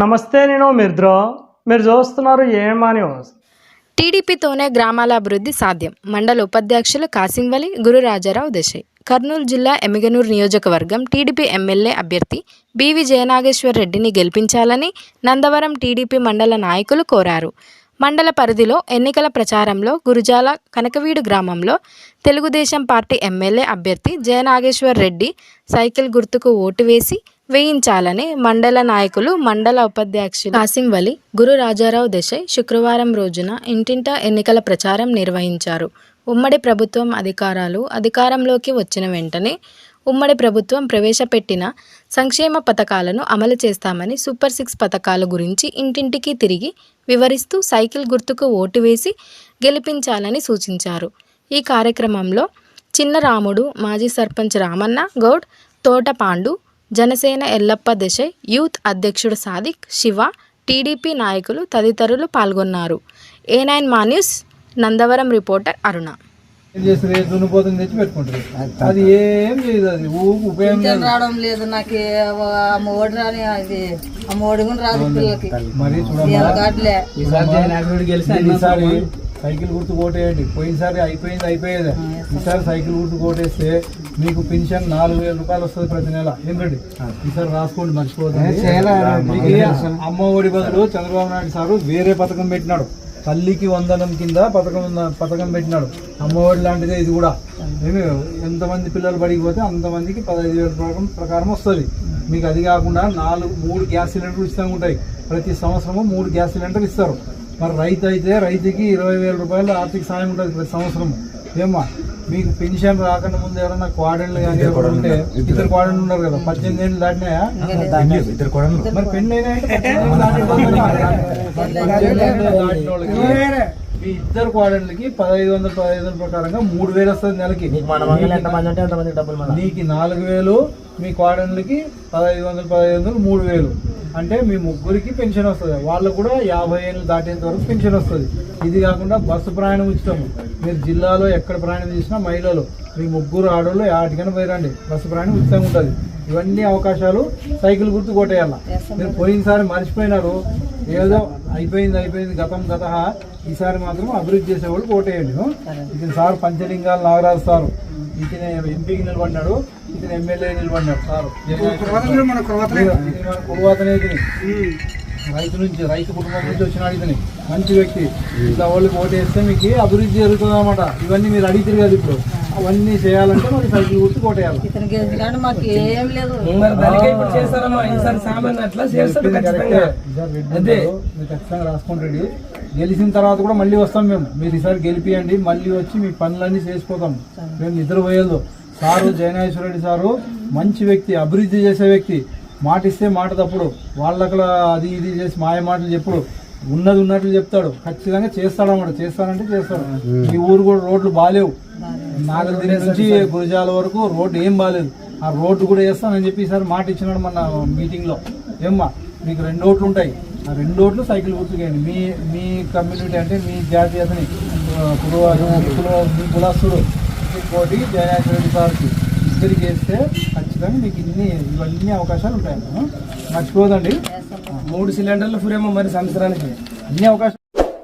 నమస్తే నేను మిర్ద్రో. మీరు చూస్తున్నారు ఏమా న్యూస్. టీడీపీతోనే గ్రామాల అభివృద్ధి సాధ్యం. మండల ఉపాధ్యక్షులు కాసింవలి గురురాజారావు దేశాయ్. కర్నూలు జిల్లా ఎమిగనూరు నియోజకవర్గం టీడీపీ ఎమ్మెల్యే అభ్యర్థి బివి జయనాగేశ్వర్ రెడ్డిని గెలిపించాలని నందవరం టీడీపీ మండల నాయకులు కోరారు. మండల పరిధిలో ఎన్నికల ప్రచారంలో గురుజాల కనకవీడు గ్రామంలో తెలుగుదేశం పార్టీ ఎమ్మెల్యే అభ్యర్థి జయనాగేశ్వర్ రెడ్డి సైకిల్ గుర్తుకు ఓటు వేసి వేయించాలని మండల నాయకులు మండల ఉపాధ్యక్షులు కాసిం వలి గురు రాజారావు దేశాయ్ శుక్రవారం రోజున ఇంటింటా ఎన్నికల ప్రచారం నిర్వహించారు. ఉమ్మడి ప్రభుత్వం అధికారాలు అధికారంలోకి వచ్చిన వెంటనే ఉమ్మడి ప్రభుత్వం ప్రవేశపెట్టిన సంక్షేమ పథకాలను అమలు చేస్తామని సూపర్ సిక్స్ పథకాల గురించి ఇంటింటికి తిరిగి వివరిస్తూ సైకిల్ గుర్తుకు ఓటు వేసి గెలిపించాలని సూచించారు. ఈ కార్యక్రమంలో చిన్న రాముడు మాజీ సర్పంచ్ రామన్న గౌడ్ తోట పాండు జనసేన ఎల్లప్ప దేశాయ్ యూత్ అధ్యక్షుడు సాదిక్ శివ టీడీపీ నాయకులు తదితరులు పాల్గొన్నారు. ఏ నైన్ మా న్యూస్ నందవరం రిపోర్టర్ అరుణ. అది ఏం అది. ఉపయోగం రావడం లేదు నాకు రాని అది కూడా రాదు పిల్లలకి. మరి సైకిల్ గుర్తు కోటేయండి పోయినసారి అయిపోయింది అయిపోయేది. ఈసారి సైకిల్ గుర్తు కోటేస్తే మీకు పెన్షన్ నాలుగు వేల రూపాయలు వస్తుంది ప్రతి నెల. ఏంటండి ఈసారి రాసుకోండి మర్చిపోతుంది అమ్మ ఒడి బదులు చంద్రబాబు నాయుడు సారు వేరే పథకం పెట్టినాడు. తల్లికి వందనం కింద పథకం పథకం పెట్టినాడు. అమ్మఒడి లాంటిదే ఇది కూడా. ఏమి ఎంతమంది పిల్లలు బడికి పోతే అంతమందికి పదహైదు వేల ప్రకారం ప్రకారం వస్తుంది. మీకు అది కాకుండా నాలుగు మూడు గ్యాస్ సిలిండర్లు ఇస్తూ ఉంటాయి. ప్రతి సంవత్సరము మూడు గ్యాస్ సిలిండర్ ఇస్తారు. మరి రైతు అయితే రైతుకి ఇరవై వేల రూపాయలు ఆర్థిక సాయం ఉంటుంది ప్రతి సంవత్సరం ఏమ్మా మీకు పెన్షన్ రాకుండా ముందు ఎవరైనా క్వాడన్లు కానీ ఉంటే ఇద్దరు. క్వాడన్లు ఉన్నారు కదా పద్దెనిమిది ఏళ్ళు దాటినాయా? మరి పెళ్ళి అయినా మీ ఇద్దరు క్వాడన్లకి పదహైదు వందల పదహైదు వందల ప్రకారంగా మూడు వేలు వస్తుంది నెలకి. నీకు నాలుగు వేలు మీ క్వాడన్లకి పదహైదు వందలు పదహైదు వందలు మూడు వేలు. అంటే మీ ముగ్గురికి పెన్షన్ వస్తుంది. వాళ్ళకు కూడా యాభై ఏళ్ళు దాటేంత వరకు పెన్షన్ వస్తుంది. ఇది కాకుండా బస్సు ప్రయాణం ఉచితం మీరు జిల్లాలో ఎక్కడ ప్రయాణం చేసినా మహిళలు మీ ముగ్గురు ఆడోళ్ళు ఆటికైనా పోయిరండి. బస్సు ప్రయాణం ఉచితంగా ఉంటుంది. ఇవన్నీ అవకాశాలు సైకిల్ గుర్తు కొట్టేయాల. మీరు పోయినసారి మర్చిపోయినారు. ఏదో అయిపోయింది అయిపోయింది గతం గత ఈసారి మాత్రం అభివృద్ధి చేసేవాళ్ళు కోటేయండి. ఇతను సార్ పంచలింగాలు నాగరాజు సారు. ఇతను ఎంపీకి నిలబడినాడు ఇతను ఎమ్మెల్యే నిలబడినాడు సారు. ఇది మన కురువాతనే. ఇతని రైతు నుంచి రైతు కుటుంబం నుంచి వచ్చినాడు ఇతని. మంచి వ్యక్తి. ఇట్లా వాళ్ళకి ఓటేస్తే మీకు అభివృద్ధి జరుగుతుంది అనమాట ఇవన్నీ మీరు అడిగితే కదా ఇప్పుడు. అవన్నీ చేయాలంటే మరి సైకిల్ గుర్తు మాకు ఏం లేదు. ఈసారి రెడ్డి ఉన్నారు. మీరు ఖచ్చితంగా రాసుకుంటాడు గెలిచిన తర్వాత కూడా మళ్ళీ వస్తాం మేము. మీరు ఈసారి గెలిపియండి మళ్ళీ వచ్చి మీ పనులన్నీ చేసిపోతాం. మేము నిద్రపోయేదు. సారు జయనాగేశ్వర రెడ్డి సారు మంచి వ్యక్తి అభివృద్ధి చేసే వ్యక్తి. మాట ఇస్తే మాట తప్పుడు. వాళ్ళక్కడ అది ఇది చేసి మాయ మాటలు చెప్పుడు. ఉన్నది ఉన్నట్లు చెప్తాడు. ఖచ్చితంగా చేస్తాడు అన్నమాట చేస్తాడంటే చేస్తాడు ఈ ఊరు కూడా రోడ్లు బాగాలేవు నాగల్దిరి నుంచి గురజాల వరకు రోడ్డు ఏం బాగాలేదు ఆ రోడ్డు కూడా వేస్తానని చెప్పి ఈసారి మాట ఇచ్చినాడు మన మీటింగ్లో ఏమ్మా మీకు రెండు ఓట్లు ఉంటాయి. ఆ రెండు ఓట్లు సైకిల్ గుర్తుకేయండి. మీ మీ కమ్యూనిటీ అంటే మీ జాతీయతని. మీ కుల- మీ కులస్తుడు. ఇంకోటి జయనాథ్ రెడ్డి సార్కి. ఇద్దరికి వేస్తే ఖచ్చితంగా మీకు ఇన్ని ఇవన్నీ అవకాశాలు ఉంటాయి మర్చిపోదండి. మూడు సిలిండర్లు ఫ్రేమో మరి సంవత్సరానికి. ఇన్ని అవకాశాలు